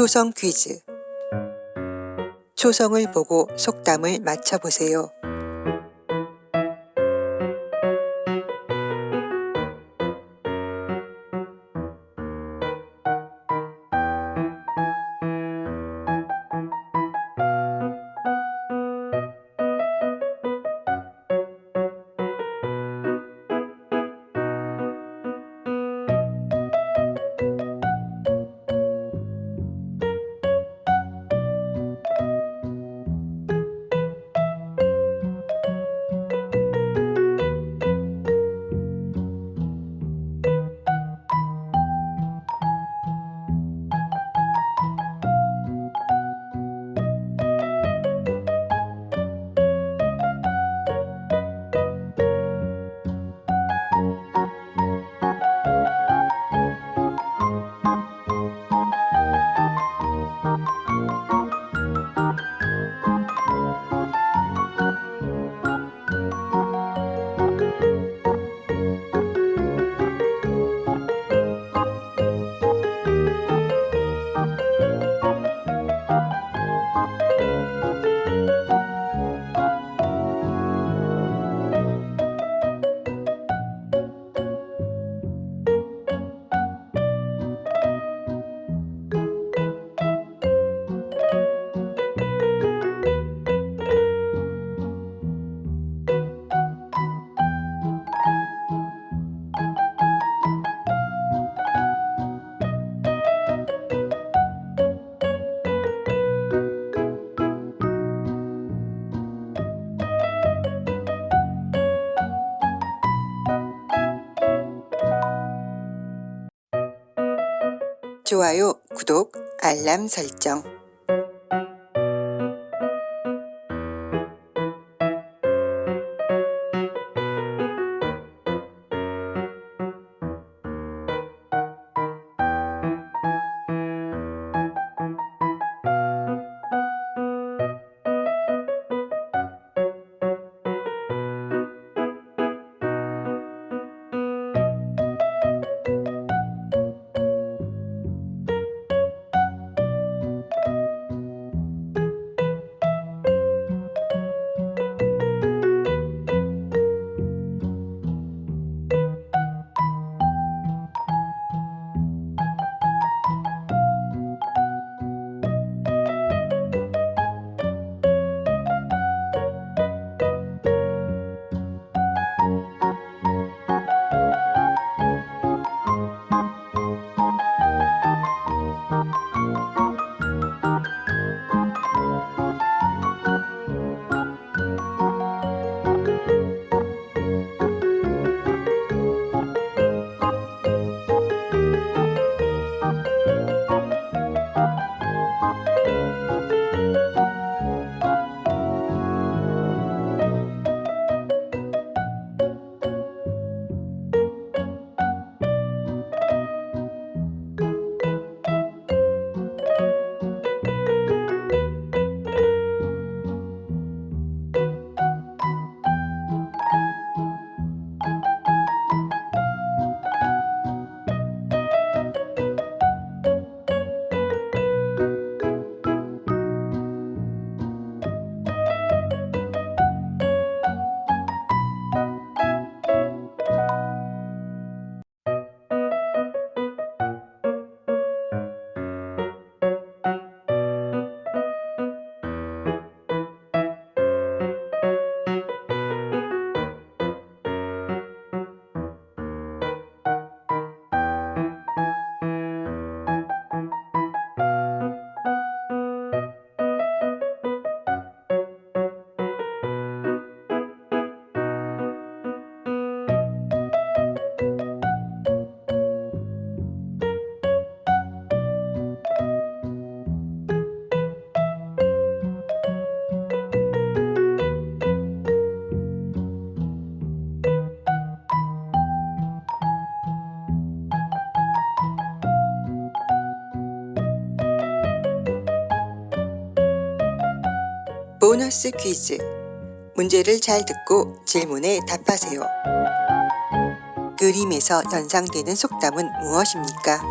초성 퀴즈. 초성을 보고 속담을 맞춰보세요. 좋아요, 구독, 알람 설정. 보너스 퀴즈. 문제를 잘 듣고 질문에 답하세요. 그림에서 연상되는 속담은 무엇입니까?